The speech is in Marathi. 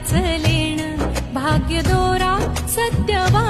वाचलेण. भाग्यदोरा सत्यवा